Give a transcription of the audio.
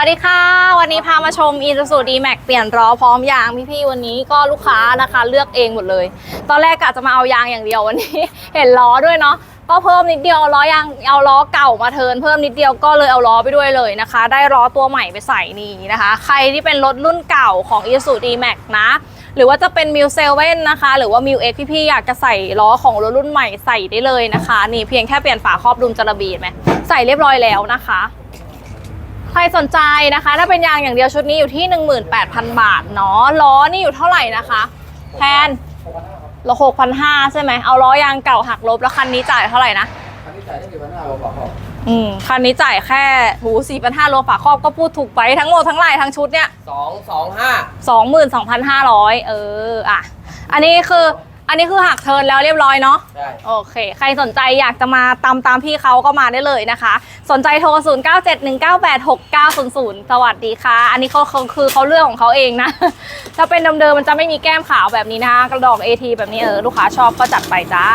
วัสดีค่ะ วันนี้พามาชม i s u z u D-Max เปลี่ยนล้อพร้อมยางพี่ๆวันนี้ก็ลูกค้านะคะเลือกเองหมดเลย ตอนแรกกะจะมาเอายางอย่างเดียววันนี้ เห็นล้อด้วยเนาะก็เพิ่มนิดเดียวล้อยางเอาล้อเก่ามาเทินเพิ่มนิดเดียวก็เลยเอาล้อไปด้วยเลยนะคะ ได้ล้อตัวใหม่ไปใส่นี่นะคะ ใครที่เป็นรถรุ่นเก่าของ i s u z u D-Max นะหรือว่าจะเป็นมิวเซเว่นนะคะ หรือว่ามิวเอ็กพี่ๆอยากจะใส่ล้อของรถรุ่นใหม่ใส่ได้เลยนะคะ นี่เพียงแค่เปลี่ยนฝาครอบดุมจระบีไหมใส่เรียบร้อยแล้วนะคะ ครสนใจนะคะ ถ้าเป็นยางอย่างเดียวชุดนี้อยู่ที่ 18,000 บาทเนาะล้อนี่อยู่เท่าไหร่นะคะแพนล้อ6,500ใช่ไหมเอาล้อยางเก่าหักลบแล้วคันนี้จ่ายเท่าไหร่นะอันนี้จ่ายได้กี่พันห้าเราบอกเขาอืมคันนี้จ่ายแค่หู4,500รวมฝาครอบก็พูดถูกไปทั้งหมดทั้งหลายทั้งชุดเนี่ยสองสองห้า22,500เอออะ อันนี้คือ อันนี้คือหักเทิร์นแล้วเรียบร้อยเนาะโอเค ใครสนใจอยากจะมาตามตามพี่เขาก็มาได้เลยนะคะ สนใจโทร 0 9 7 1 9 8 6 9 0 0 สวัสดีค่ะ อันนี้เขาคือเขาเลือกของเขาเองนะ ถ้าเป็นเดิมๆมันจะไม่มีแก้มขาวแบบนี้นะะกระดอก AT แบบนี้เออ ลูกค้าชอบก็จัดไปจ้า